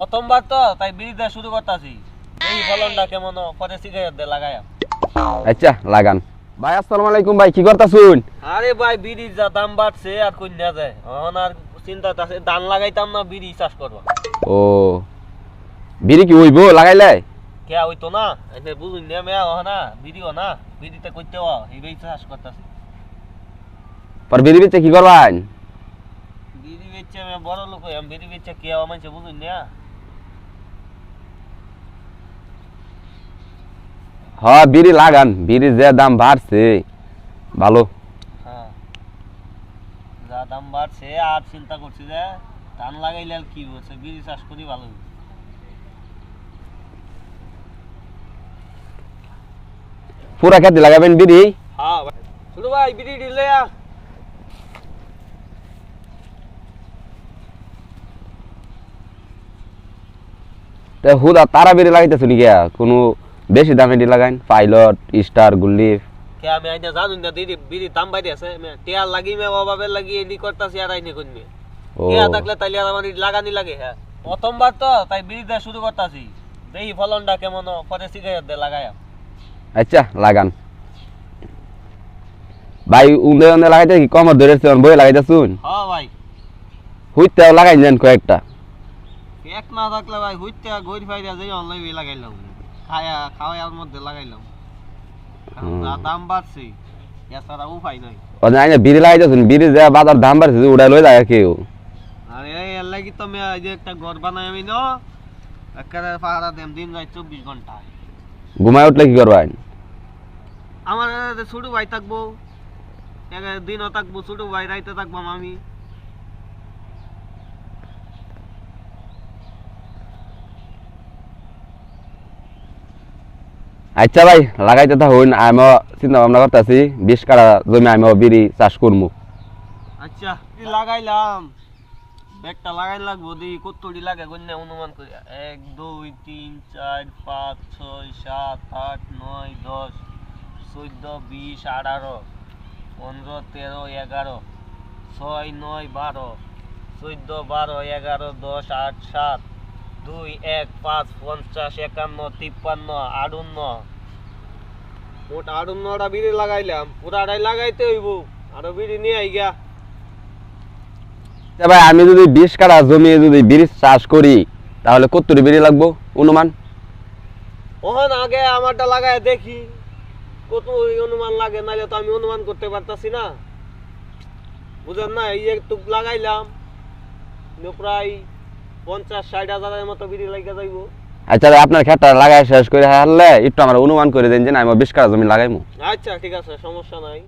প্রথমবার তো তাই বিড়ি দেওয়া শুরু করতেছি। এই ফলনটা কেমন পরে সিগারেট দিয়ে লাগায়া আচ্ছা লাগান। ভাই আসসালামু আলাইকুম ভাই কি করতাছুন? আরে ভাই বিড়ির যা দাম বাড়ছে আর কই না যায়। এখন আর চিন্তা আছে ধান লাগাইতাম না বিড়ি চাষ করব। ও বিড়ি কি হইব লাগাইলে? কে হইতো না? এনে বুঝুন না মেয়া হ না বিড়িও না বিড়িতে করতে হ এইভাবে চাষ করতেছি। পর বিড়ি বেচে কি করবান? বিড়ি বেচছে আমি বড় লোক হই, আমি বিড়ি বেচছে কে মানুষ বুঝুন না। হ বিড়ি লাগান বিড়ির যে দাম বাড়ছে ভালো। হ্যাঁ যা দাম বাড়ছে আর চিন্তা করছি যে ধান লাগাইলে আর কি হচ্ছে বিড়ি চাষ করি ভালো পুরা খেতে লাগাবেন বিড়ি? হ্যাঁ ভাই। বিড়ি দিলে হুদা তারা বিড়ি লাগাইতেছুন গিয়া কোনো বেশি দামে ডি লাগাইন পাইলট স্টার গুল্লিফ কে আমি আইনা জানুন না দিদি বিড়ি দাম বাইরে আছে লাগি মে অভাবে লাগি এডি করতাছি আর আইনে কোন ও। টিয়া থাকলে তাইলে আমার লাগানি লাগে হ্যাঁ। প্রথমবার তো তাই বিড়ি দেওয়া শুরু করতাছি। দেখি ফলনটা কেমন পরে সিগারেট দিয়ে লাগায়া আচ্ছা লাগান। ভাই উন্দে উন্দে লাগাইতে কি কমর ধরেছে বই লাগাইতেছুন? হ্যাঁ ভাই। হুইতে লাগাই যান কয়েকটা। এক না থাকলে ভাই হইতে ঘুরি ফাইরা যাই অনলাইন লাগাইলাম। খায়া খাওয়ার মধ্যে লাগাইলাম। দাম বাড়ছে এছাড়া উপায় নাই। ওদের আইনে বিড়ি লাগাইতেছুন বিড়ি যে বাজার দাম বাড়ছে উড়াই লই যায় কেউ আরে এর লাগি তো আমি এই যে একটা ঘর বানাই আমি ন একেবারে পাহারা দেম দিন ঘণ্টা। ঘুমায় উঠলে কি করবেন? আমার এ ছোট ভাই থাকব দিনও থাকব ছোট ভাই রাইতে থাকব আমি। আচ্ছা ভাই, লাগাইতে থাকুন আমিও চিন্তা ভাবনা করতেছি, বিশ কাটা জমি আমিও বিড়ি চাষ করব আচ্ছা লাগাইলাম। ব্যাগটা লাগাই লাগবো দি কতটি লাগে গণ্য অনুমান করি। এক, দুই, তিন, চার, পাঁচ, ছয়, সাত, আট, নয়, দশ, চোদ্দ, বিশ, আঠারো, পনেরো, তেরো, এগারো, ছয়, নয়, বারো, চোদ্দ, বারো, এগারো, দশ, আট, সাত দুই এক পাঁচ পঞ্চাশ একান্ন তিপ্পান্ন আটান্ন। মোট আটান্নটা বিড়ি লাগাইলাম পুরাটাই লাগাইতে হইব আরও বিড়ি নিয়ে আই গা আচ্ছা ভাই আমি যদি বিশ কাটা জমি যদি বিড়ি চাষ করি তাহলে কতটি বিড়ি লাগবো? অনুমান? ওখান আগে আমারটা লাগায় দেখি কত অনুমান লাগে নাহলে তো আমি অনুমান করতে পারতাছি না। বুঝেন না এই একটু লাগাইলাম প্রায় পঞ্চাশ ষাট হাজারের মতো বিড়ি লাগিয়ে যাইব। আচ্ছা আপনার খেতটা লাগাই শেষ করে হারলে একটু আমার অনুমান করে দেন যে না আমি বিশ কাটা জমি লাগাইমু। আচ্ছা ঠিক আছে সমস্যা নাই।